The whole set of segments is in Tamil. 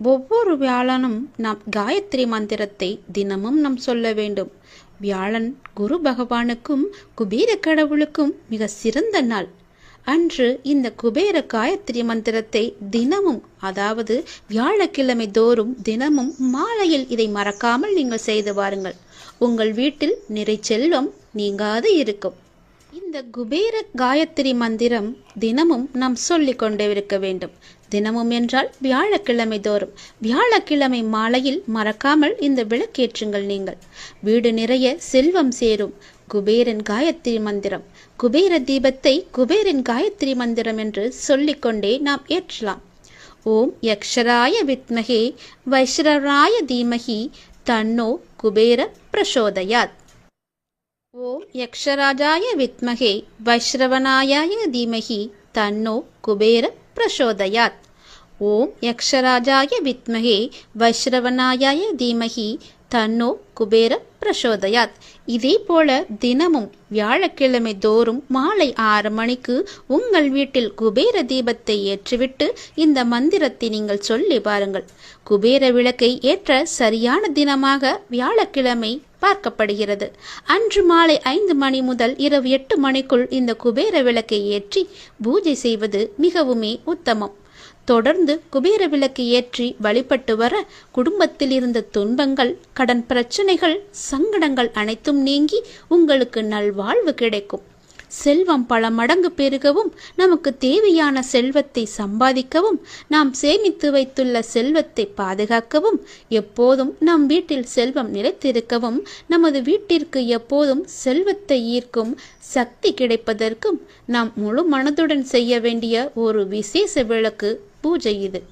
ஒவ்வொரு வியாழனும் நாம் காயத்ரி மந்திரத்தை தினமும் நாம் சொல்ல வேண்டும். வியாழன் குரு பகவானுக்கும் குபேர கடவுளுக்கும் மிக சிறந்த நாள். அன்று இந்த குபேர காயத்ரி மந்திரத்தை தினமும் அதாவது வியாழக்கிழமை தோறும் தினமும் மாலையில் இதை மறக்காமல் நீங்கள் செய்து வாருங்கள். உங்கள் வீட்டில் நிறை செல்வம் நீங்காது இருக்கும். இந்த குபேர காயத்ரி மந்திரம் தினமும் நாம் சொல்லிக் கொண்டே இருக்க வேண்டும். தினமும் என்றால் வியாழக்கிழமை தோறும். வியாழக்கிழமை மாலையில் மறக்காமல் இந்த விளக்கேற்றுங்கள் நீங்கள். வீடு நிறைய செல்வம் சேரும். குபேரன் காயத்ரி மந்திரம். குபேர தீபத்தை குபேரன் காயத்ரி மந்திரம் என்று சொல்லிக்கொண்டே நாம் ஏற்றலாம். ஓம் யக்ஷராய வித்மகே வைஷ்ரராய தீமகி தன்னோ குபேர பிரசோதயாத். ஓம் யக்ஷராஜாய வித்மகே வைஷ்ரவனாய தீமகி தன்னோ குபேர பிரசோதயாத். ஓம் யக்ஷராஜாய வித்மகே வைஷ்ரவனாயாய தீமகி தன்னோ குபேர பிரசோதயாத். இதே போல தினமும் வியாழக்கிழமை தோறும் மாலை ஆறு மணிக்கு உங்கள் வீட்டில் குபேர தீபத்தை ஏற்றிவிட்டு இந்த மந்திரத்தை நீங்கள் சொல்லி பாருங்கள். குபேர விளக்கை ஏற்ற சரியான தினமாக வியாழக்கிழமை பார்க்கப்படுகிறது. அன்று மாலை ஐந்து மணி முதல் இரவு எட்டு மணிக்குள் இந்த குபேர விளக்கை ஏற்றி பூஜை செய்வது மிகவுமே உத்தமம். தொடர்ந்து குபேர விளக்கு ஏற்றி வழிபட்டு வர குடும்பத்தில் இருந்த துன்பங்கள் கடன் பிரச்சனைகள் சங்கடங்கள் அனைத்தும் நீங்கி உங்களுக்கு நல்வாழ்வு கிடைக்கும். செல்வம் பல மடங்கு பெருகவும் நமக்கு தேவையான செல்வத்தை சம்பாதிக்கவும் நாம் சேமித்து வைத்துள்ள செல்வத்தை பாதுகாக்கவும் எப்போதும் நம் வீட்டில் செல்வம் நிலைத்திருக்கவும் நமது வீட்டிற்கு எப்போதும் செல்வத்தை ஈர்க்கும் சக்தி கிடைப்பதற்கும் நாம் முழு மனதுடன் செய்ய வேண்டிய ஒரு விசேஷ விளக்கு பூஜை இது.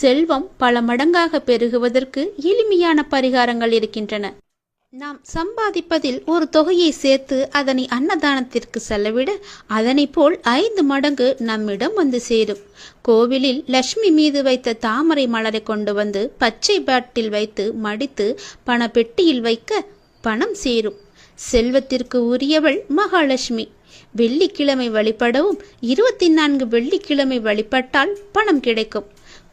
செல்வம் பல மடங்காக பெருகுவதற்கு எளிமையான பரிகாரங்கள் இருக்கின்றன. நாம் சம்பாதிப்பதில் ஒரு தொகையை சேர்த்து அதனை அன்னதானத்திற்கு செலவிட அதனை போல் ஐந்து மடங்கு நம்மிடம் வந்து சேரும். கோவிலில் லட்சுமி மீது வைத்த தாமரை மலரை கொண்டு வந்து பச்சை பாட்டில் வைத்து மடித்து பணப்பெட்டியில் வைக்க பணம் சேரும். செல்வத்திற்கு உரியவள் மகாலட்சுமி. வெள்ளிக்கிழமை வழிபடவும் இருபத்தி நான்கு வெள்ளிக்கிழமை வழிபட்டால் பணம் கிடைக்கும்.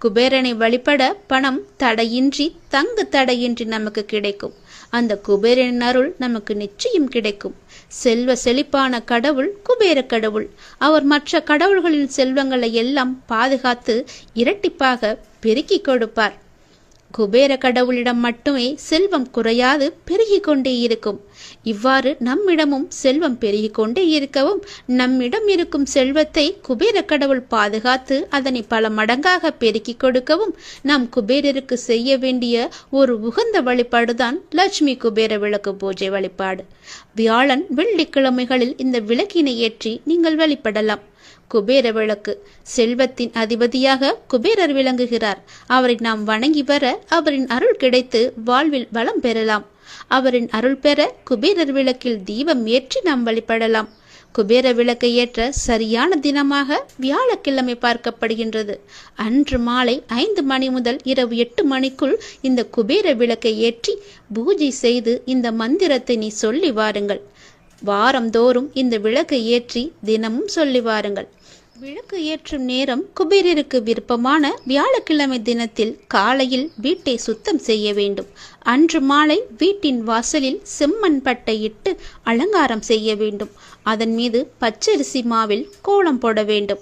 குபேரனை வழிபட பணம் தடையின்றி தங்கு தடையின்றி நமக்கு கிடைக்கும். அந்த குபேரனின் அருள் நமக்கு நிச்சயம் கிடைக்கும். செல்வ செழிப்பான கடவுள் குபேர கடவுள். அவர் மற்ற கடவுள்களின் செல்வங்களை எல்லாம் பாதுகாத்து இரட்டிப்பாக பெருக்கிக் கொடுப்பார். குபேர கடவுளிடம் மட்டுமே செல்வம் குறையாது பெருகிக் கொண்டே இருக்கும். இவ்வாறு நம்மிடமும் செல்வம் பெருகிக் கொண்டே இருக்கவும் நம்மிடம் இருக்கும் செல்வத்தை குபேர கடவுள் பாதுகாத்து அதனை பல மடங்காக பெருக்கிக் கொடுக்கவும் நாம் குபேரருக்கு செய்ய வேண்டிய ஒரு உகந்த வழிபாடுதான் லட்சுமி குபேர விளக்கு பூஜை வழிபாடு. வியாழன் வெள்ளிக்கிழமைகளில் இந்த விளக்கினை ஏற்றி நீங்கள் வழிபடலாம். குபேர விளக்கு செல்வத்தின் அதிபதியாக குபேரர் விளங்குகிறார். அவரை நாம் வணங்கி வர அவரின் அருள் கிடைத்து வாழ்வில் வளம் பெறலாம். அவரின் அருள் பெற குபேரர் விளக்கில் தீபம் ஏற்றி நாம் வழிபடலாம். குபேர விளக்கை ஏற்ற சரியான தினமாக வியாழக்கிழமை பார்க்கப்படுகின்றது. அன்று மாலை ஐந்து மணி முதல் இரவு எட்டு மணிக்குள் இந்த குபேர விளக்கை ஏற்றி பூஜை செய்து இந்த மந்திரத்தை நீ சொல்லி வாருங்கள். வாரந்தோறும் இந்த விளக்கை ஏற்றி தினமும் சொல்லி வாருங்கள். விளக்கு ஏற்றும் நேரம் குபேரருக்கு விருப்பமான வியாழக்கிழமை தினத்தில் காலையில் வீட்டை சுத்தம் செய்ய வேண்டும். அன்று மாலை வீட்டின் வாசலில் செம்மண் பட்டை இட்டு அலங்காரம் செய்ய வேண்டும். அதன் மீது பச்சரிசி மாவில் கோலம் போட வேண்டும்.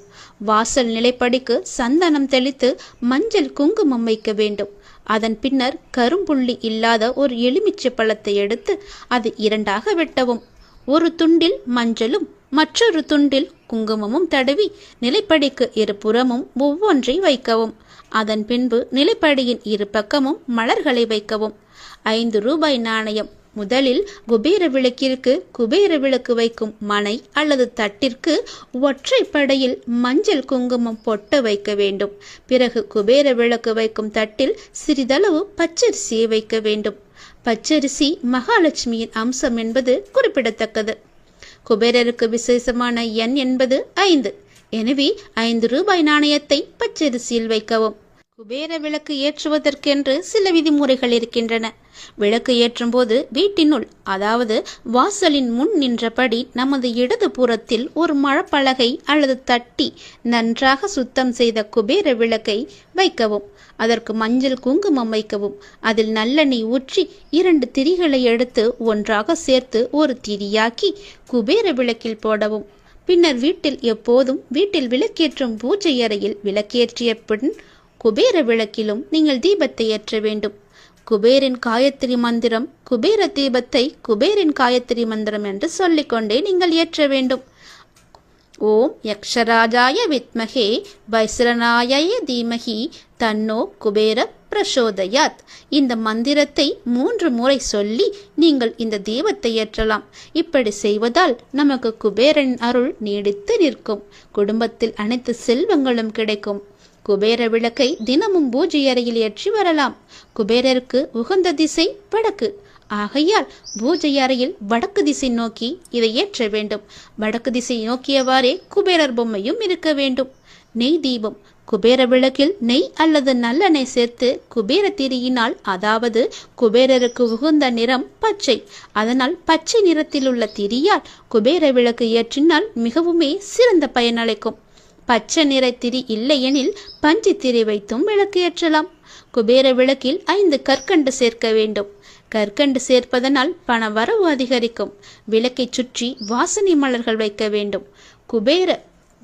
வாசல் நிலைப்படிக்கு சந்தனம் தெளித்து மஞ்சள் குங்குமம் வைக்க வேண்டும். அதன் பின்னர் கரும்புள்ளி இல்லாத ஒரு எலுமிச்சை பழத்தை எடுத்து அது இரண்டாக வெட்டவும். ஒரு துண்டில் மஞ்சளும் மற்றொரு துண்டில் குங்குமமும் தடவி நிலைப்படிக்கு இருபுறமும் ஒவ்வொன்றை வைக்கவும். அதன் பின்பு நிலைப்படியின் இரு பக்கமும் மலர்களை வைக்கவும். ஐந்து ரூபாய் நாணயம். முதலில் குபேர விளக்கிற்கு குபேர விளக்கு வைக்கும் மனை அல்லது தட்டிற்கு ஒற்றை படையில் மஞ்சள் குங்குமம் பொட்ட வைக்க வேண்டும். பிறகு குபேர விளக்கு வைக்கும் தட்டில் சிறிதளவு பச்சரிசியை வைக்க வேண்டும். பச்சரிசி மகாலட்சுமியின் அம்சம் என்பது குறிப்பிடத்தக்கது. குபேரருக்கு விசேஷமான எண் என்பது ஐந்து. எனவே ஐந்து ரூபாய் நாணயத்தை பச்சரிசியில் வைக்கவும். குபேர விளக்கு ஏற்றுவதற்கென்று சில விதிமுறைகள் இருக்கின்றன. விளக்கு ஏற்றும் போது வீட்டினுள் அதாவது வாசலின் முன் நின்றபடி நமது இடது புறத்தில் ஒரு மழப்பலகை அல்லது தட்டி நன்றாக சுத்தம் செய்த குபேர விளக்கை வைக்கவும். அதற்கு மஞ்சள் குங்குமம் வைக்கவும். அதில் நல்லெண்ணெய் ஊற்றி இரண்டு திரிகளை எடுத்து ஒன்றாக சேர்த்து ஒரு திரியாக்கி குபேர விளக்கில் போடவும். பின்னர் வீட்டில் எப்போதும் வீட்டில் விளக்கேற்றும் பூஜை அறையில் விளக்கேற்றிய பின் குபேர விளக்கிலும் நீங்கள் தீபத்தை ஏற்ற வேண்டும். குபேரின் காயத்ரி மந்திரம் குபேர தீபத்தை குபேரின் காயத்ரி மந்திரம் என்று சொல்லிக்கொண்டே நீங்கள் ஏற்ற வேண்டும். ஓம் யக்ஷராஜாய வித்மகே பைஸ்ரநாய தீமகி தன்னோ குபேர பிரசோதயாத். இந்த மந்திரத்தை மூன்று முறை சொல்லி நீங்கள் இந்த தீபத்தை ஏற்றலாம். இப்படி செய்வதால் நமக்கு குபேரன் அருள் நீடித்து நிற்கும். குடும்பத்தில் அனைத்து செல்வங்களும் கிடைக்கும். குபேர விளக்கை தினமும் பூஜை அறையில் ஏற்றி வரலாம். குபேரருக்கு உகந்த திசை வடக்கு. ஆகையால் பூஜை அறையில் வடக்கு திசை நோக்கி இதை ஏற்ற வேண்டும். வடக்கு திசை நோக்கியவாறே குபேரர் பொம்மையும் இருக்க வேண்டும். நெய் தீபம். குபேர விளக்கில் நெய் அல்லது நல்லெண்ணெய் சேர்த்து குபேர திரியினால் அதாவது குபேரருக்கு உகுந்த நிறம் பச்சை. அதனால் பச்சை நிறத்தில் உள்ள திரியால் குபேர விளக்கு ஏற்றினால் மிகவுமே சிறந்த பயனளிக்கும் பச்சை நிறத்திரி இல்லையெனில் பஞ்சு திரி வைத்தும் விளக்கு ஏற்றலாம். குபேர விளக்கில் ஐந்து கற்கண்டு சேர்க்க வேண்டும். கற்கண்டு சேர்ப்பதனால் பண வரவு அதிகரிக்கும். விளக்கை சுற்றி வாசனை மலர்கள் வைக்க வேண்டும். குபேர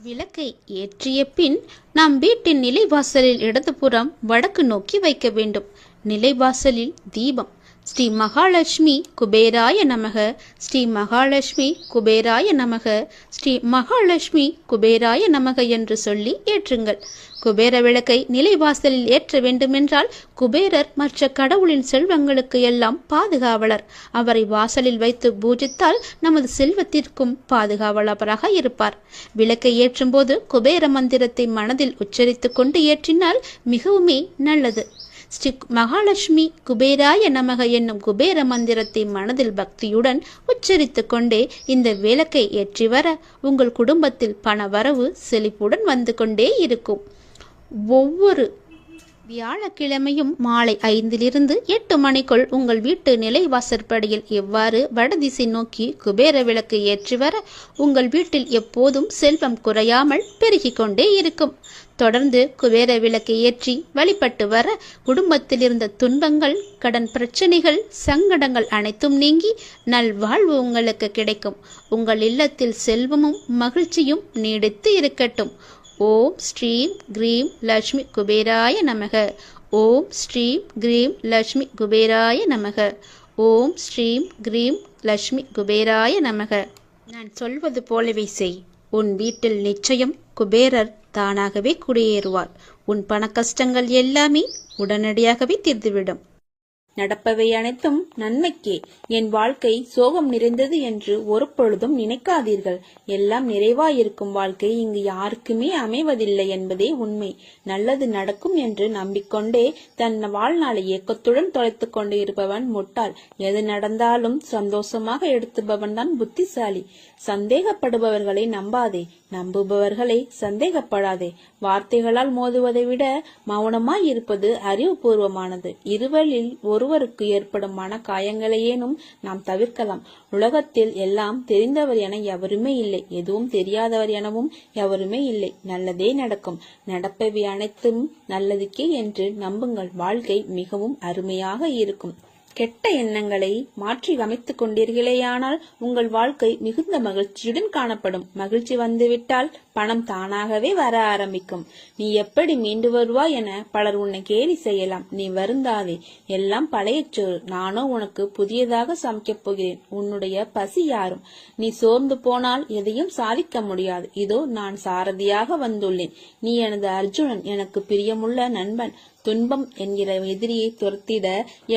விளக்கை ஏற்றிய பின் நாம் வீட்டின் நிலைவாசலில் இடதுபுறம் வடக்கு நோக்கி வைக்க வேண்டும். நிலைவாசலில் தீபம் ஸ்ரீ மகாலட்சுமி குபேராய நமக ஸ்ரீ மகாலட்சுமி குபேராய நமக ஸ்ரீ மகாலட்சுமி குபேராய நமக என்று சொல்லி ஏற்றுங்கள். குபேர விளக்கை நிலைவாசலில் ஏற்ற வேண்டுமென்றால் குபேரர் மற்ற கடவுளின் செல்வங்களுக்கு எல்லாம் பாதுகாவலர். அவரை வாசலில் வைத்து பூஜித்தால் நமது செல்வத்திற்கும் பாதுகாவலராக இருப்பார். விளக்கை ஏற்றும் போது குபேர மந்திரத்தை மனதில் உச்சரித்துக் கொண்டு ஏற்றினால் மிகவுமே நல்லது. ஸ்ரீ மகாலட்சுமி குபேராய நமக என்னும் குபேர மந்திரத்தை மனதில் பக்தியுடன் உச்சரித்து கொண்டே இந்த விளக்கை ஏற்றி வர உங்கள் குடும்பத்தில் பண வரவு செழிப்புடன் வந்து கொண்டே இருக்கும். ஒவ்வொரு வியாழக்கிழமையும் மாலை ஐந்திலிருந்து எட்டு மணிக்குள் உங்கள் வீட்டு நிலைவாசற்படியில் எவ்வாறு வடதிசை நோக்கி குபேர விளக்கு ஏற்றி வர உங்கள் வீட்டில் எப்போதும் செல்வம் குறையாமல் பெருகிக் கொண்டே இருக்கும். தொடர்ந்து குபேர விளக்கை ஏற்றி வழிபட்டு வர குடும்பத்தில் இருந்த துன்பங்கள் கடன் பிரச்சனைகள் சங்கடங்கள் அனைத்தும் நீங்கி நல்வாழ்வு உங்களுக்கு கிடைக்கும். உங்கள் இல்லத்தில் செல்வமும் மகிழ்ச்சியும் நீடித்து இருக்கட்டும். ஓம் ஸ்ரீம் கிரீம் லக்ஷ்மி குபேராய நமக. ஓம் ஸ்ரீம் கிரீம் லக்ஷ்மி குபேராய நமக. ஓம் ஸ்ரீம் கிரீம் லக்ஷ்மி குபேராய நமக. நான் சொல்வது போலவே செய். உன் வீட்டில் நிச்சயம் குபேரர் தானாகவே குடியேறுவார் உன் பண கஷ்டங்கள் எல்லாமே உடனடியாகவே தீர்ந்துவிடும். நடப்பவை அனைத்தும் நன்மைக்கே. என் வாழ்க்கை சோகம் நிறைந்தது என்று ஒரு பொழுதும் நினைக்காதீர்கள். எல்லாம் நிறைவாயிருக்கும் வாழ்க்கை இங்கு யாருக்குமே அமைவதில்லை என்பதே உண்மை. நல்லது நடக்கும் என்று நம்பிக்கொண்டே தன் வாழ்நாளை ஏக்கத்துடன் தொலைத்துக் கொண்டு இருப்பவன் முட்டாள். எது நடந்தாலும் சந்தோஷமாக எடுத்துபவன் தான் புத்திசாலி. சந்தேகப்படுபவர்களை நம்பாதே. நம்புபவர்களை சந்தேகப்படாதே. வார்த்தைகளால் மோதுவதை விட மௌனமாய் இருப்பது அறிவுபூர்வமானது. இருவரில் ஒருவருக்கு ஏற்படும் மன காயங்களையேனும் நாம் தவிர்க்கலாம். உலகத்தில் எல்லாம் தெரிந்தவர் என எவருமே இல்லை. எதுவும் தெரியாதவர் எனவும் எவருமே இல்லை. நல்லதே நடக்கும். நடப்பவை அனைத்தும் நல்லதுக்கே என்று நம்புங்கள். வாழ்க்கை மிகவும் அருமையாக இருக்கும். கெட்ட எண்ணங்களை மாற்றி அமைத்துக் கொண்டீர்களேயானால் உங்கள் வாழ்க்கை மிகுந்த மகிழ்ச்சியுடன் காணப்படும். மகிழ்ச்சி வந்துவிட்டால் பணம் தானாகவே வர ஆரம்பிக்கும். நீ எப்படி மீண்டு வருவாய் என பலர் உன்னை கேலி செய்யலாம். நீ வருந்தாதே. எல்லாம் பழைய சோறு நானோ உனக்கு புதியதாக சமைக்கப் போகிறேன். உன்னுடைய பசி யாரும்? நீ சோர்ந்து போனால் எதையும் சாதிக்க முடியாது. இதோ நான் சாரதியாக வந்துள்ளேன். நீ எனது அர்ஜுனன். எனக்கு பிரியமுள்ள நண்பன். துன்பம் என்கிற எதிரியை துரத்திட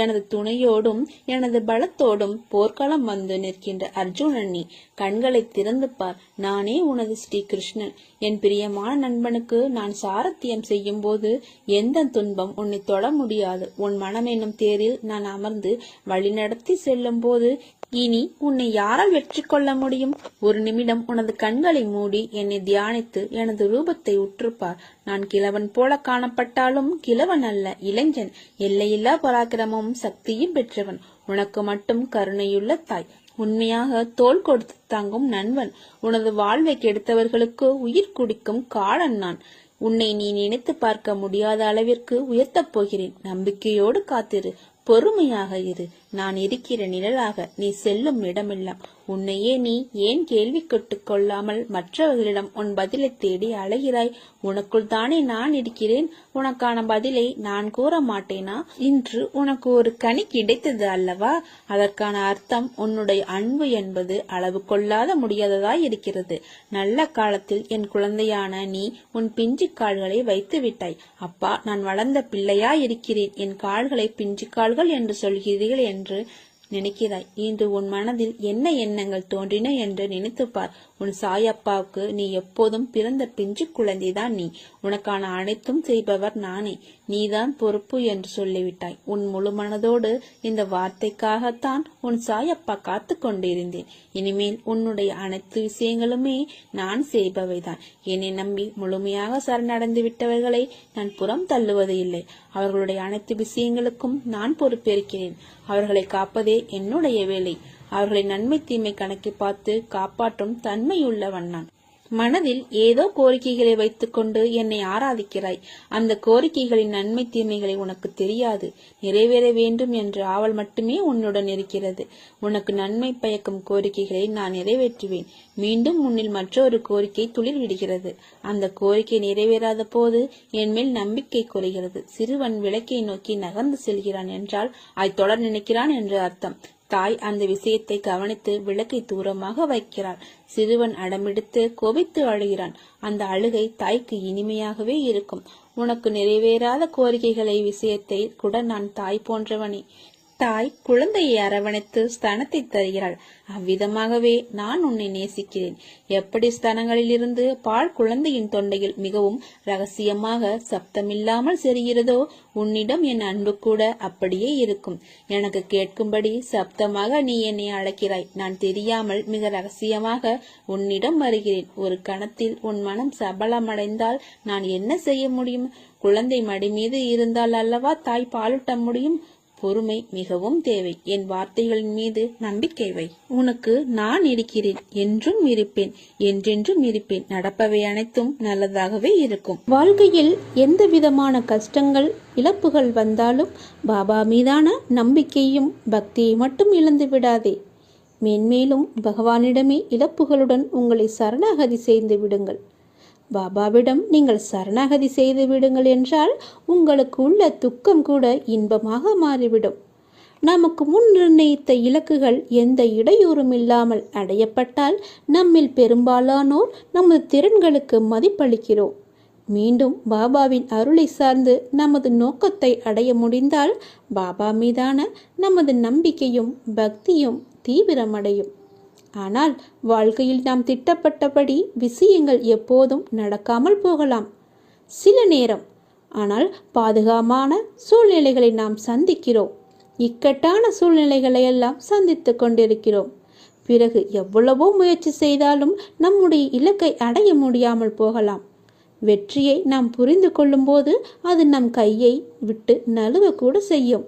எனது துணையோடும் எனது பலத்தோடும் போர்க்களம் வந்து நிற்கின்ற அர்ஜுனன் நீ கண்களை திறந்து பார். நானே உனது ஸ்ரீகிருஷ்ணன் என் பிரியமான நண்பனுக்கு நான் சாரத்தியம் செய்யும் போது எந்த துன்பம் உன்னை தொட முடியாது. உன் மனம் என்னும் தேரில் நான் அமர்ந்து வழிநடத்தி செல்லும் போது இனி உன்னை யாரால் வெற்றி கொள்ள முடியும்? ஒரு நிமிடம் உனது கண்களை மூடி என்னை தியானித்து எனது ரூபத்தை உற்றுப்பார். நான் கிழவன் போல காணப்பட்டாலும் கிழவன் அல்ல இளைஞன். எல்லையில்லா பராக்கிரமும் சக்தியும் பெற்றவன். உனக்கு மட்டும் கருணையுள்ள தாய். உண்மையாக தோள் கொடுத்து தங்கும் நண்பன். உனது வாழ்வை கெடுத்தவர்களுக்கு உயிர் குடிக்கும் காலன் நான். உன்னை நீ நினைத்து பார்க்க முடியாத அளவிற்கு உயர்த்தப் போகிறேன். நம்பிக்கையோடு காத்திரு. பொறுமையாக இரு. நான் இருக்கிற நிழலாக நீ செல்லும் இடமெல்லாம். உன்னையே நீ ஏன் கேள்வி கேட்டுக் கொள்ளாமல் மற்றவர்களிடம் உன் பதிலை தேடி அலைகிறாய்? உனக்குள் தானே நான் இருக்கிறேன். உனக்கான பதிலை நான் கூற மாட்டேனா? இன்று உனக்கு ஒரு கனி கிடைத்தது அல்லவா? அதற்கான அர்த்தம் உன்னுடைய அன்பு என்பது அளவு கொள்ளாத முடியாததாய் இருக்கிறது. நல்ல காலத்தில் என் குழந்தையான நீ உன் பிஞ்சு கால்களை வைத்து விட்டாய். அப்பா நான் வளர்ந்த பிள்ளையா இருக்கிறேன். என் கால்களை பிஞ்சு கால்கள் என்று சொல்கிறீர்கள் என்று நினைக்கிறாய். இன்று உன் மனதில் என்ன எண்ணங்கள் தோன்றின என்று நினைத்துப் பார். உன் சாயப்பாவுக்கு நீ எப்போதும் பிறந்த பிஞ்சு குழந்தைதான் நீ. உனக்கான அனைத்தும் செய்பவர் நானே. நீதான் பொறுப்பு என்று சொல்லிவிட்டாய். உன் முழு மனதோடு இந்த வார்த்தைக்காகத்தான் உன் சாயப்பா காத்து கொண்டிருந்தேன். இனிமேல் உன்னுடைய அனைத்து விஷயங்களுமே நான் செய்பவைதான். என்னை நம்பி முழுமையாக சரணடைந்து விட்டவர்களை நான் புறம் தள்ளுவது இல்லை. அவர்களுடைய அனைத்து விஷயங்களுக்கும் நான் பொறுப்பேற்கிறேன். அவர்களை காப்பதே என்னுடைய வேலை. அவர்களை நன்மை தீமை கணக்கி பார்த்து காப்பாற்றும் தன்மையுள்ளவன் நான். மனதில் ஏதோ கோரிக்கைகளை வைத்துக்கொண்டு என்னை ஆராதிக்கிறாய். அந்த கோரிக்கைகளின் நன்மை தீமைகளை உனக்கு தெரியாது. நிறைவேற வேண்டும் என்ற ஆவல் மட்டுமே உன்னுடன் இருக்கிறது. உனக்கு நன்மை பயக்கும் கோரிக்கைகளை நான் நிறைவேற்றுவேன். மீண்டும் உன்னில் மற்றொரு கோரிக்கை துளிர் விடுகிறது. அந்த கோரிக்கை நிறைவேறாத போது என் மேல் நம்பிக்கை குறைகிறது. சிறுவன் விளக்கை நோக்கி நகர்ந்து செல்கிறான் என்றால் அதை தொடர் நினைக்கிறான் என்று அர்த்தம். தாய் அந்த விஷயத்தை கவனித்து விளக்கை தூரமாக வைக்கிறார் சிறுவன் அடமெடுத்து கோபித்து அழுகிறான். அந்த அழுகை தாய்க்கு இனிமையாகவே இருக்கும். உனக்கு நிறைவேறாத கோரிக்கைகளை விஷயத்தை கூட நான் தாய் போன்றவனே. தாய் குழந்தையை அரவணைத்து ஸ்தனத்தை தருகிறாள். அவ்விதமாகவே நான் உன்னை நேசிக்கிறேன். எப்படி ஸ்தனங்களிலிருந்து பால் குழந்தையின் தொண்டையில் மிகவும் ரகசியமாக சப்தமில்லாமல் செரிகிறதோ உன்னிடம் என் அன்பு கூட அப்படியே இருக்கும். எனக்கு கேட்கும்படி சப்தமாக நீ என்னை அழைக்கிறாய். நான் தெரியாமல் மிக ரகசியமாக உன்னிடம் வருகிறேன். ஒரு கணத்தில் உன் மனம் சபலமடைந்தால் நான் என்ன செய்ய முடியும்? குழந்தை மடி மீது இருந்தால் அல்லவா தாய் பாலூட்ட முடியும்? பொறுமை மிகவும் தேவை. என் வார்த்தைகளின் மீது நம்பிக்கை வை. உனக்கு நான் இருக்கிறேன். என்றும் இருப்பேன். என்றென்றும் இருப்பேன். நடப்பவை அனைத்தும் நல்லதாகவே இருக்கும். வாழ்க்கையில் எந்த விதமான கஷ்டங்கள் இழப்புகள் வந்தாலும் பாபா மீதான நம்பிக்கையும் பக்தியை மட்டும் இழந்து விடாதே. மேன்மேலும் பகவானிடமே இழப்புகளுடன் உங்களை சரணாகதி செய்து விடுங்கள். பாபாவிடம் நீங்கள் சரணாகதி செய்து விடுங்கள் என்றால் உங்களுக்கு உள்ள துக்கம் கூட இன்பமாக மாறிவிடும். நமக்கு முன் நிர்ணயித்த இலக்குகள் எந்த இடையூறும் இல்லாமல் அடையப்பட்டால் நம்மில் பெரும்பாலானோர் நமது திறன்களுக்கு மதிப்பளிக்கிறோம். மீண்டும் பாபாவின் அருளை சார்ந்து நமது நோக்கத்தை அடைய முடிந்தால் பாபா மீதான நமது நம்பிக்கையும் பக்தியும் தீவிரமடையும். ஆனால் வாழ்க்கையில் நாம் திட்டப்பட்டபடி விஷயங்கள் எப்போதும் நடக்காமல் போகலாம். சில நேரம். ஆனால் பாதுகாமான சூழ்நிலைகளை நாம் சந்திக்கிறோம். இக்கட்டான சூழ்நிலைகளை எல்லாம் சந்தித்து கொண்டிருக்கிறோம். பிறகு எவ்வளவோ முயற்சி செய்தாலும் நம்முடைய இலக்கை அடைய முடியாமல் போகலாம். வெற்றியை நாம் புரிந்து கொள்ளும்போது அது நம் கையை விட்டு நழுவக்கூட செய்யும்.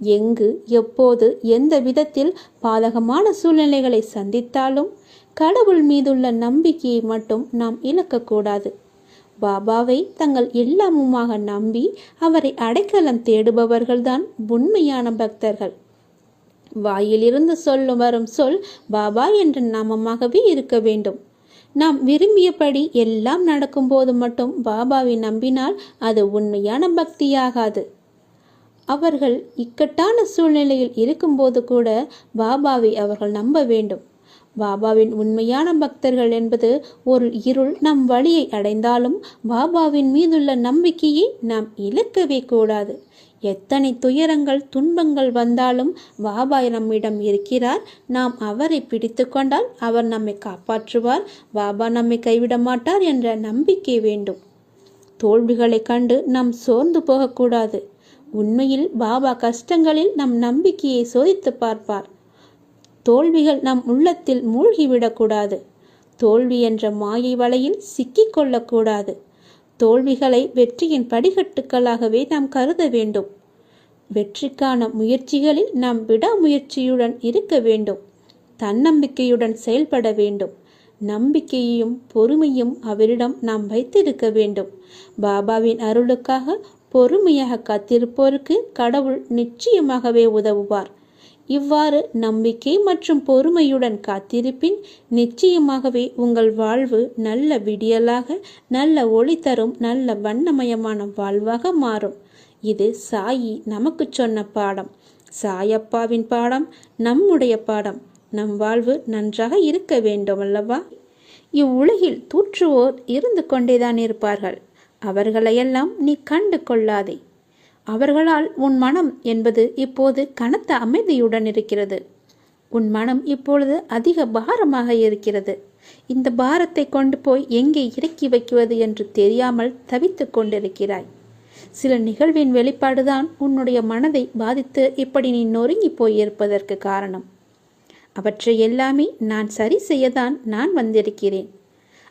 எங்கு எப்போது எந்த விதத்தில் பாதகமான சூழ்நிலைகளை சந்தித்தாலும் கடவுள் மீதுள்ள நம்பிக்கையை மட்டும் நாம் இழக்கக்கூடாது. பாபாவை தங்கள் எல்லாமுமாக நம்பி அவரை அடைக்கலம் தேடுபவர்கள்தான் உண்மையான பக்தர்கள். வாயிலிருந்து சொல்லும் வரும் சொல் பாபா என்ற நாமமாகவே இருக்க வேண்டும். நாம் விரும்பியபடி எல்லாம் நடக்கும்போது மட்டும் பாபாவை நம்பினால் அது உண்மையான பக்தியாகாது. அவர்கள் இக்கட்டான சூழ்நிலையில் இருக்கும்போது கூட பாபாவை அவர்கள் நம்ப வேண்டும். பாபாவின் உண்மையான பக்தர்கள் என்பது ஒரு இருள் நம் வழியை அடைந்தாலும் பாபாவின் மீதுள்ள நம்பிக்கையை நாம் இழக்கவே கூடாது. எத்தனை துயரங்கள் துன்பங்கள் வந்தாலும் பாபா நம்மிடம் இருக்கிறார். நாம் அவரை பிடித்து கொண்டால் அவர் நம்மை காப்பாற்றுவார். பாபா நம்மை கைவிட மாட்டார் என்ற நம்பிக்கை வேண்டும். தோல்விகளைக் கண்டு நாம் சோர்ந்து போகக்கூடாது. உண்மையில் பாபா கஷ்டங்களில் நம் நம்பிக்கையை சோதித்து பார்ப்பார். தோல்விகள் நம் உள்ளத்தில் மூழ்கிவிடக்கூடாது தோல்வி என்ற மாயை வலையில் சிக்கிக் கொள்ளக்கூடாது தோல்விகளை வெற்றியின் படிகட்டுக்களாகவே நாம் கருத வேண்டும். வெற்றிக்கான முயற்சிகளில் நாம் விடாமுயற்சியுடன் இருக்க வேண்டும். தன்னம்பிக்கையுடன் செயல்பட வேண்டும். நம்பிக்கையையும் பொறுமையும் அவரிடம் நாம் வைத்திருக்க வேண்டும். பாபாவின் அருளுக்காக பொறுமையாக காத்திருப்போருக்கு கடவுள் நிச்சயமாகவே உதவுவார். இவ்வாறு நம்பிக்கை மற்றும் பொறுமையுடன் காத்திருப்பின் நிச்சயமாகவே உங்கள் வாழ்வு நல்ல விடியலாக நல்ல ஒளி தரும் நல்ல வண்ணமயமான வாழ்வாக மாறும். இது சாயி நமக்கு சொன்ன பாடம். சாயப்பாவின் பாடம் நம்முடைய பாடம். நம் வாழ்வு நன்றாக இருக்க வேண்டும் அல்லவா? இவ்வுலகில் தூற்றுவோர் இருந்து கொண்டேதான் இருப்பார்கள். அவர்களையெல்லாம் நீ கண்டு கொள்ளாதே. அவர்களால் உன் மனம் என்பது இப்போது கனத்த அமைதியுடன் இருக்கிறது. உன் மனம் இப்பொழுது அதிக பாரமாக இருக்கிறது. இந்த பாரத்தை கொண்டு போய் எங்கே இறக்கி வைக்குவது என்று தெரியாமல் தவித்து கொண்டிருக்கிறாய். சில நிகழ்வின் வெளிப்பாடுதான் உன்னுடைய மனதை பாதித்து இப்படி நீ நொறுங்கி போயிருப்பதற்கு காரணம். அவற்றை எல்லாமே நான் சரி செய்யதான் நான் வந்திருக்கிறேன்.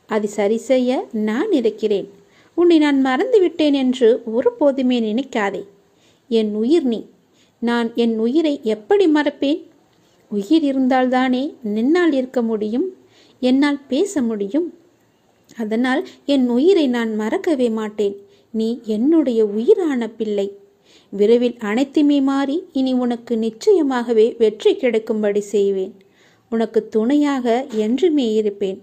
அதை சரி செய்ய நான் இருக்கிறேன். உன்னை நான் மறந்துவிட்டேன் என்று ஒருபோதுமே நினைக்காதே. என் உயிர் நீ. நான் என் உயிரை எப்படி மறப்பேன்? உயிர் இருந்தால்தானே நின்னால் இருக்க முடியும் என்னால் பேச முடியும். அதனால் என் உயிரை நான் மறக்கவே மாட்டேன். நீ என்னுடைய உயிரான பிள்ளை. விரைவில் அனைத்துமே மாறி இனி உனக்கு நிச்சயமாகவே வெற்றி கிடைக்கும்படி செய்வேன். உனக்கு துணையாக என்றுமே இருப்பேன்.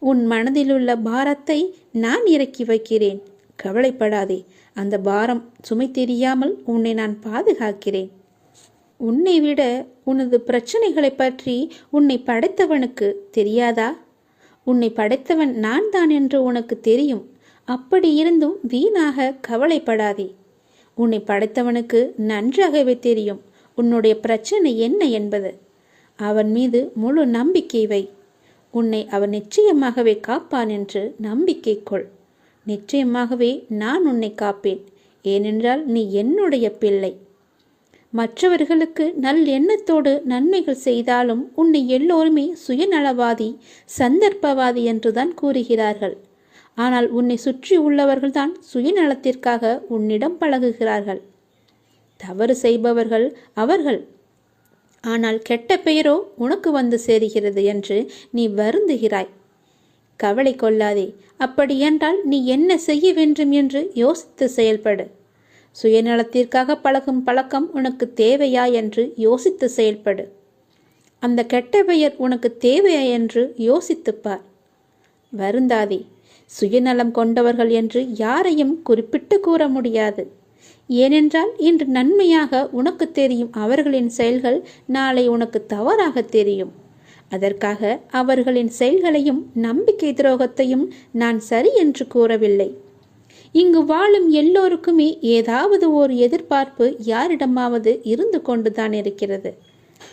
உன் மனதிலுள்ள பாரத்தை நான் இறக்கி வைக்கிறேன். கவலைப்படாதே. அந்த பாரம் சுமை தெரியாமல் உன்னை நான் பாதுகாக்கிறேன். உன்னை விட உனது பிரச்சனைகளை பற்றி உன்னை படைத்தவனுக்கு தெரியாதா? உன்னை படைத்தவன் நான் தான் என்று உனக்கு தெரியும். அப்படி இருந்தும் வீணாக கவலைப்படாதே. உன்னை படைத்தவனுக்கு நன்றாகவே தெரியும். உன்னுடைய பிரச்சனை என்ன என்பது? அவன் மீது முழு நம்பிக்கை வை. உன்னை அவன் நிச்சயமாகவே காப்பான் என்று நம்பிக்கை கொள் நிச்சயமாகவே நான் உன்னை காப்பேன். ஏனென்றால் நீ என்னுடைய பிள்ளை. மற்றவர்களுக்கு நல் எண்ணத்தோடு நன்மைகள் செய்தாலும் உன்னை எல்லோருமே சுயநலவாதி சந்தர்ப்பவாதி என்றுதான் கூறுகிறார்கள். ஆனால் உன்னை சுற்றி உள்ளவர்கள்தான் சுயநலத்திற்காக உன்னிடம் பழகுகிறார்கள். தவறு செய்பவர்கள் அவர்கள். ஆனால் கெட்ட பெயரோ உனக்கு வந்து சேருகிறது என்று நீ வருந்துகிறாய். கவலை கொள்ளாதே அப்படியென்றால் நீ என்ன செய்ய வேண்டும் என்று யோசித்து செயல்படு. சுயநலத்திற்காக பழகும் பழக்கம் உனக்கு தேவையா என்று யோசித்து செயல்படு. அந்த கெட்ட பெயர் உனக்கு தேவையா என்று யோசித்துப்பார் வருந்தாதே சுயநலம் கொண்டவர்கள் என்று யாரையும் குறிப்பிட்டு கூற முடியாது. ஏனென்றால் இன்று நன்மையாக உனக்கு தெரியும் அவர்களின் செயல்கள் நாளை உனக்கு தவறாக தெரியும். அதற்காக அவர்களின் செயல்களையும் நம்பிக்கை துரோகத்தையும் நான் சரி என்று கூறவில்லை. இங்கு வாழும் எல்லோருக்குமே ஏதாவது ஒரு எதிர்பார்ப்பு யாரிடமாவது இருந்து கொண்டுதான் இருக்கிறது.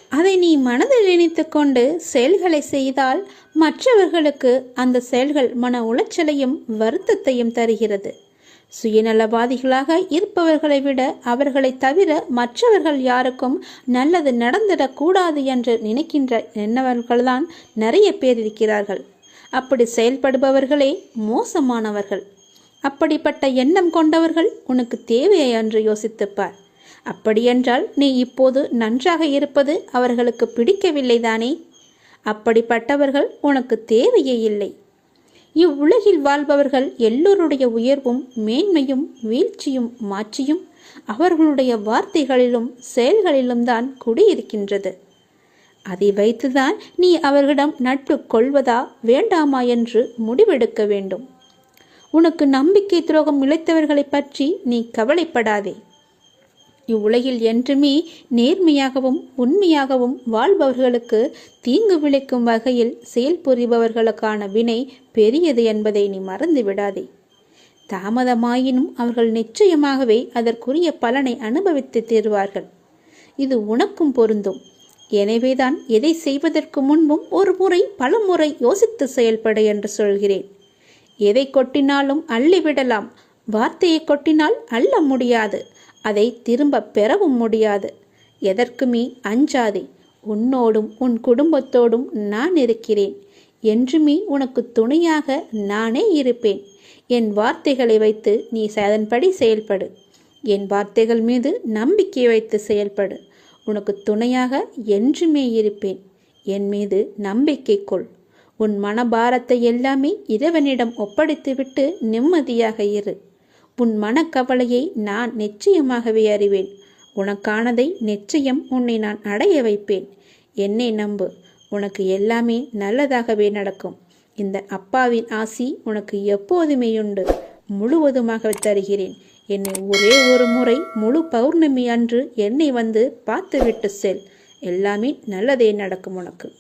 அதை நீ மனதில் நினைத்து கொண்டு செயல்களை செய்தால் மற்றவர்களுக்கு அந்த செயல்கள் மன உளைச்சலையும் வருத்தத்தையும் தருகிறது. சுயநலவாதிகளாக இருப்பவர்களை விட அவர்களை தவிர மற்றவர்கள் யாருக்கும் நல்லது நடந்திடக்கூடாது என்று நினைக்கின்ற என்னவர்கள்தான் நிறைய பேர் இருக்கிறார்கள். அப்படி செயல்படுபவர்களே மோசமானவர்கள். அப்படிப்பட்ட எண்ணம் கொண்டவர்கள் உனக்கு தேவையை என்று யோசித்துப்பார். அப்படியென்றால் நீ இப்போது நன்றாக இருப்பது அவர்களுக்கு பிடிக்கவில்லைதானே? அப்படிப்பட்டவர்கள் உனக்கு தேவையே இல்லை. இவ்வுலகில் வாழ்பவர்கள் எல்லோருடைய உயர்வும் மேன்மையும் வீழ்ச்சியும் மாற்றியும் அவர்களுடைய வார்த்தைகளிலும் செயல்களிலும் தான் குடியிருக்கின்றது. அதை வைத்துதான் நீ அவர்களிடம் நட்பு கொள்வதா வேண்டாமா என்று முடிவெடுக்க வேண்டும். உனக்கு நம்பிக்கை துரோகம் இழைத்தவர்களை பற்றி நீ கவலைப்படாதே. இவ்வுலகில் என்றுமே நேர்மையாகவும் உண்மையாகவும் வாழ்பவர்களுக்கு தீங்கு விளைக்கும் வகையில் செயல்புரிபவர்களுக்கான வினை பெரியது என்பதை நீ மறந்து விடாதே தாமதமாயினும் அவர்கள் நிச்சயமாகவே அதற்குரிய பலனை அனுபவித்து தீர்வார்கள். இது உனக்கும் பொருந்தும். எனவேதான் எதை செய்வதற்கு முன்பும் ஒரு முறை பல முறை யோசித்து செயல்பட என்று சொல்கிறேன். எதை கொட்டினாலும் அள்ளிவிடலாம். வார்த்தையை கொட்டினால் அள்ள முடியாது. அதை திரும்ப பெறவும் முடியாது. எதற்குமே அஞ்சாதே உன்னோடும் உன் குடும்பத்தோடும் நான் இருக்கிறேன். என்றுமே உனக்கு துணையாக நானே இருப்பேன். என் வார்த்தைகளை வைத்து நீ அதன்படி செயல்படு. என் வார்த்தைகள் மீது நம்பிக்கை வைத்து செயல்படு. உனக்கு துணையாக என்றுமே இருப்பேன். என் மீது நம்பிக்கை கொள். உன் மனபாரத்தை எல்லாமே இறைவனிடம் ஒப்படைத்துவிட்டு நிம்மதியாக இரு. உன் மனக்கவலையை நான் நிச்சயமாகவே அறிவேன். உனக்கானதை நிச்சயம் உன்னை நான் அடைய வைப்பேன். என்னை நம்பு. உனக்கு எல்லாமே நல்லதாகவே நடக்கும். இந்த அப்பாவின் ஆசி உனக்கு எப்போதுமே உண்டு. முழுவதுமாக தருகிறேன். என்னை ஒரே ஒரு முறை முழு பௌர்ணமி அன்று என்னை வந்து பார்த்துவிட்டு செல். எல்லாமே நல்லதே நடக்கும் உனக்கு.